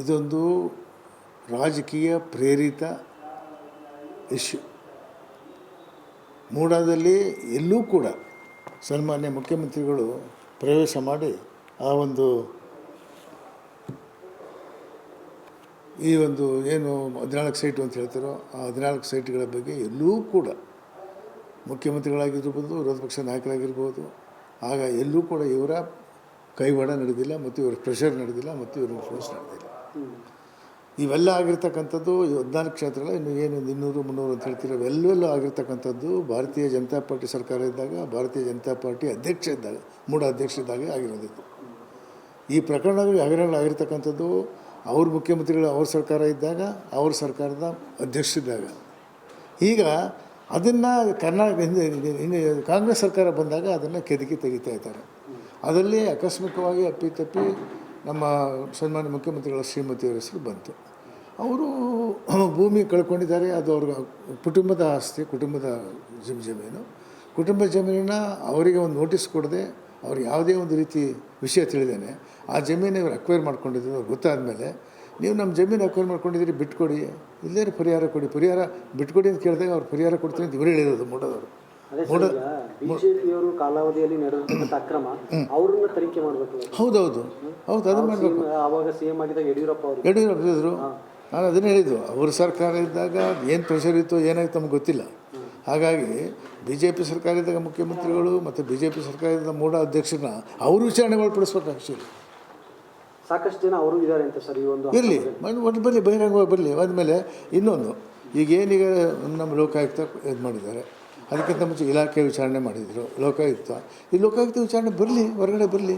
ಇದೊಂದು ರಾಜಕೀಯ ಪ್ರೇರಿತ ಇಶ್ಯೂ ಮೂಡಾದಲ್ಲಿ ಎಲ್ಲೂ ಕೂಡ ಸನ್ಮಾನ್ಯ ಮುಖ್ಯಮಂತ್ರಿಗಳು ಪ್ರವೇಶ ಮಾಡಿ ಆ ಒಂದು ಈ ಒಂದು ಏನು ಹದಿನಾಲ್ಕು ಸೈಟು ಅಂತ ಹೇಳ್ತಾರೋ ಆ ಹದಿನಾಲ್ಕು ಸೈಟ್ಗಳ ಬಗ್ಗೆ ಎಲ್ಲೂ ಕೂಡ ಮುಖ್ಯಮಂತ್ರಿಗಳಾಗಿರ್ಬೋದು ವಿರೋಧ ಪಕ್ಷ ನಾಯಕರಾಗಿರ್ಬೋದು, ಆಗ ಎಲ್ಲೂ ಕೂಡ ಇವರ ಕೈವಾಡ ನಡೆದಿಲ್ಲ ಮತ್ತು ಇವರ ಪ್ರೆಷರ್ ನಡೆದಿಲ್ಲ ಮತ್ತು ಇವರ ಇನ್ಫ್ಲೂಯೆನ್ಸ್ ನಡೆದಿಲ್ಲ. ಇವೆಲ್ಲ ಆಗಿರ್ತಕ್ಕಂಥದ್ದು ಹದಿನಾಲ್ಕು ಕ್ಷೇತ್ರಗಳ ಇನ್ನು ಏನು ಇನ್ನೂರು, ಮುನ್ನೂರು ಅಂತ ಹೇಳ್ತೀರೋ ಎಲ್ಲೆಲ್ಲೂ ಆಗಿರ್ತಕ್ಕಂಥದ್ದು ಭಾರತೀಯ ಜನತಾ ಪಾರ್ಟಿ ಸರ್ಕಾರ ಇದ್ದಾಗ, ಭಾರತೀಯ ಜನತಾ ಪಾರ್ಟಿ ಅಧ್ಯಕ್ಷ ಇದ್ದಾಗ ಮೂಢ ಅಧ್ಯಕ್ಷ ಇದ್ದಾಗ ಆಗಿರೋದಿತ್ತು. ಈ ಪ್ರಕರಣಗಳು ಹಗರಣಗಳು ಆಗಿರ್ತಕ್ಕಂಥದ್ದು ಅವ್ರ ಮುಖ್ಯಮಂತ್ರಿಗಳು ಅವ್ರ ಸರ್ಕಾರ ಇದ್ದಾಗ, ಅವ್ರ ಸರ್ಕಾರದ ಅಧ್ಯಕ್ಷರಿದ್ದಾಗ ಈಗ ಅದನ್ನು ಕರ್ನಾಟಕ ಹಿಂದೆ ಕಾಂಗ್ರೆಸ್ ಸರ್ಕಾರ ಬಂದಾಗ ಅದನ್ನು ಕೆದಕಿ ತೆಗಿತಾ ಇದ್ದಾರೆ. ಅದರಲ್ಲಿ ಆಕಸ್ಮಿಕವಾಗಿ ಅಪ್ಪಿತಪ್ಪಿ ನಮ್ಮ ಸನ್ಮಾನ್ಯ ಮುಖ್ಯಮಂತ್ರಿಗಳ ಶ್ರೀಮತಿಯವರ ಹೆಸರು ಬಂತು. ಅವರು ಭೂಮಿ ಕಳ್ಕೊಂಡಿದ್ದಾರೆ, ಅದು ಅವ್ರ ಕುಟುಂಬದ ಆಸ್ತಿ, ಕುಟುಂಬದ ಜಮ್ ಜಮೀನು. ಕುಟುಂಬ ಜಮೀನಿನ ಅವರಿಗೆ ಒಂದು ನೋಟಿಸ್ ಕೊಡದೆ ಅವ್ರು ಯಾವುದೇ ಒಂದು ರೀತಿ ವಿಷಯ ತಿಳಿದೇನೆ, ಆ ಜಮೀನು ಇವರು ಅಕ್ವೈರ್ ಮಾಡ್ಕೊಂಡಿದ್ರು ಅವ್ರಿಗೆ ಗೊತ್ತಾದ ಮೇಲೆ ನೀವು ನಮ್ಮ ಜಮೀನು ಅಕ್ವೈರ್ ಮಾಡ್ಕೊಂಡಿದ್ದೀರಿ, ಬಿಟ್ಕೊಡಿ. ಇಲ್ಲೇ ಪರಿಹಾರ ಕೊಡಿ. ಪರಿಹಾರ ಬಿಟ್ಕೊಡಿ ಅಂತ ಕೇಳಿದಾಗ ಅವ್ರು ಪರಿಹಾರ ಕೊಡ್ತೀನಿ ಅಂತ ಇವರು ಹೇಳಿರೋದು ಮೂಡೋದವರು ಬಿಜೆಪಿಯವರು ಕಾಲಾವಧಿಯಲ್ಲಿ ನಡೆದಿರ್ತಕ್ಕಂಥ ಅಕ್ರಮ ಅವ್ರನ್ನ ತನಿಖೆ ಮಾಡಬೇಕು ಹೌದೌದು. ಹೌದು ಅದು ಮಾಡಬೇಕು. ಅವಾಗ ಸಿಎಂ ಆಗಿದ್ದಾಗ ಯಡಿಯೂರಪ್ಪ ಅವರು. ಯಡಿಯೂರಪ್ಪ ಇದ್ರು ನಾನು ಅದನ್ನ ಹೇಳಿದ್ದು. ಅವ್ರ ಸರ್ಕಾರ ಇದ್ದಾಗ ಏನು ಪ್ರೆಷರ್ ಇತ್ತು ಏನಾಯ್ತು ನಮ್ಗೆ ಗೊತ್ತಿಲ್ಲ. ಹಾಗಾಗಿ ಬಿ ಜೆ ಪಿ ಸರ್ಕಾರ ಇದ್ದಾಗ ಮುಖ್ಯಮಂತ್ರಿಗಳು ಮತ್ತು ಬಿ ಜೆ ಪಿ ಸರ್ಕಾರದ ಮೂಡ ಅಧ್ಯಕ್ಷರನ್ನ ಅವರು ವಿಚಾರಣೆ ಒಳಪಡಿಸ್ಬೇಕು ಆ್ಯಕ್ಚುಲಿ ಸಾಕಷ್ಟು ಜನ ಅವರು ಇದ್ದಾರೆ ಅಂತ ಸರ್ ಈ ಒಂದು ಇರಲಿ. ಒಟ್ಟು ಬರಲಿ ಬಹಿರಂಗವಾಗಿ ಬರಲಿ ಆದಮೇಲೆ ಇನ್ನೊಂದು. ಈಗ ಏನೀಗ ನಮ್ಮ ಲೋಕಾಯುಕ್ತ ಇದು ಮಾಡಿದ್ದಾರೆ. ಅದಕ್ಕಿಂತ ಮುಂಚೆ ಇಲಾಖೆ ವಿಚಾರಣೆ ಮಾಡಿದರು, ಲೋಕಾಯುಕ್ತ. ಈ ಲೋಕಾಯುಕ್ತ ವಿಚಾರಣೆ ಬರಲಿ, ಹೊರಗಡೆ ಬರಲಿ.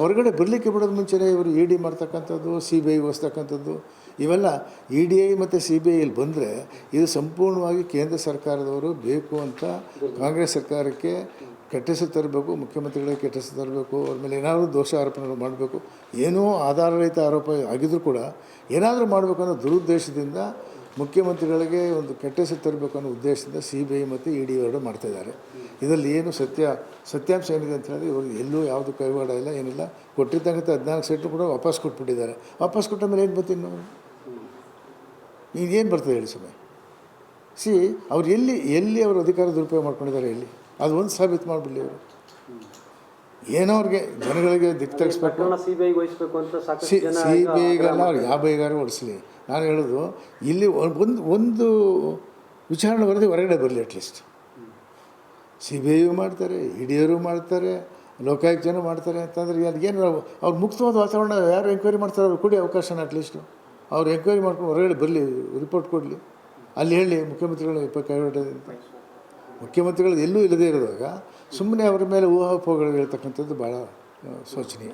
ಹೊರಗಡೆ ಬರಲಿಕ್ಕೆ ಬಿಡೋದು ಮುಂಚೆನೇ ಇವರು ಇ ಡಿ ಮಾಡ್ತಕ್ಕಂಥದ್ದು ಸಿ ಬಿ ಐ ವಹಿಸ್ತಕ್ಕಂಥದ್ದು ಇವೆಲ್ಲ ಇ ಡಿ ಐ ಮತ್ತು ಸಿ ಬಿ ಐಲಿ ಬಂದರೆ ಇದು ಸಂಪೂರ್ಣವಾಗಿ ಕೇಂದ್ರ ಸರ್ಕಾರದವರು ಬೇಕು ಅಂತ ಕಾಂಗ್ರೆಸ್ ಸರ್ಕಾರಕ್ಕೆ ಕೆಟ್ಟಿಸಿ ತರಬೇಕು, ಮುಖ್ಯಮಂತ್ರಿಗಳಿಗೆ ಕೆಟ್ಟಿಸಿ ತರಬೇಕು, ಅವ್ರ ಮೇಲೆ ಏನಾದರೂ ದೋಷ ಆರೋಪಣೆಗಳು ಮಾಡಬೇಕು, ಏನೋ ಆಧಾರರಹಿತ ಆರೋಪ ಆಗಿದ್ರೂ ಕೂಡ ಏನಾದರೂ ಮಾಡಬೇಕು ಅನ್ನೋ ದುರುದ್ದೇಶದಿಂದ ಮುಖ್ಯಮಂತ್ರಿಗಳಿಗೆ ಒಂದು ಕೆಟ್ಟ ತರಬೇಕು ಅನ್ನೋ ಉದ್ದೇಶದಿಂದ ಸಿ ಬಿ ಐ ಮತ್ತು ಇ ಡಿ ಎರಡು ಮಾಡ್ತಾಯಿದ್ದಾರೆ ಇದರಲ್ಲಿ ಏನು ಸತ್ಯ, ಸತ್ಯಾಂಶ ಏನಿದೆ ಅಂತ ಹೇಳಿದ್ರೆ ಇವರು ಎಲ್ಲೂ ಯಾವುದು ಕೈವಾಡ ಇಲ್ಲ, ಏನಿಲ್ಲ. ಕೊಟ್ಟಿರ್ತಕ್ಕಂಥ ಹದಿನಾಲ್ಕು ಸೆಟ್ ಕೂಡ ವಾಪಸ್ ಕೊಟ್ಬಿಟ್ಟಿದ್ದಾರೆ. ವಾಪಸ್ ಕೊಟ್ಟ ಮೇಲೆ ಏನು ಬರ್ತೀನಿ ನಾವು? ಈಗೇನು ಬರ್ತದೆ ಹೇಳಿ ಸುಮ್ಮನೆ ಸಿ, ಅವ್ರು ಎಲ್ಲಿ ಎಲ್ಲಿ ಅವರು ಅಧಿಕಾರ ದುರುಪಯೋಗ ಮಾಡ್ಕೊಂಡಿದ್ದಾರೆ ಎಲ್ಲಿ ಅದು ಒಂದು ಸಾಬೀತು ಮಾಡಿಬಿಡಲಿ ಅವರು ಏನೋ ಅವ್ರಿಗೆ ಜನಗಳಿಗೆ ದಿಕ್ಕು ತಗ್ಸ್ಬೇಕು. ಬಿ ಸಿಬಿಐ ವಹಿಸಬೇಕು ಅಂತ ಸಿ ಸಿ ಬಿ ಐಗಲ್ಲ ಅವ್ರು ಯಾವ ಬೈಗಾರು ಓಡಿಸ್ಲಿ? ನಾನು ಹೇಳೋದು ಇಲ್ಲಿ ಒಂದು ಒಂದು ವಿಚಾರಣೆ ವರದಿ ಹೊರಗಡೆ ಬರಲಿ ಅಟ್ಲೀಸ್ಟ್ ಸಿ ಬಿ ಐಯು ಮಾಡ್ತಾರೆ ಅವರು ಮಾಡ್ತಾರೆ ಲೋಕಾಯುಕ್ತನೂ ಮಾಡ್ತಾರೆ ಅಂತಂದ್ರೆ ಏನು ಅವ್ರು ಮುಕ್ತವಾದ ವಾತಾವರಣ ಯಾರು ಎಂಕ್ವೈರಿ ಮಾಡ್ತಾರೆ ಅವ್ರು ಕೊಡಿ ಅವಕಾಶನ ಅಟ್ಲೀಸ್ಟು ಅವ್ರು ಎಂಕ್ವೈರಿ ಮಾಡ್ಕೊಂಡು ಹೊರಗಡೆ ಬರಲಿ ರಿಪೋರ್ಟ್ ಕೊಡಲಿ. ಅಲ್ಲಿ ಹೇಳಿ ಮುಖ್ಯಮಂತ್ರಿಗಳು ಕೈಗೊಳ್ಳೋದು ಅಂತ ಮುಖ್ಯಮಂತ್ರಿಗಳು ಎಲ್ಲೂ ಇಲ್ಲದೇ ಇರುವಾಗ ಸುಮ್ಮನೆ ಅವರ ಮೇಲೆ ಊಹಾಪೋಹಗಳು ಹೇಳ್ತಕ್ಕಂಥದ್ದು ಭಾಳ ಶೋಚನೀಯ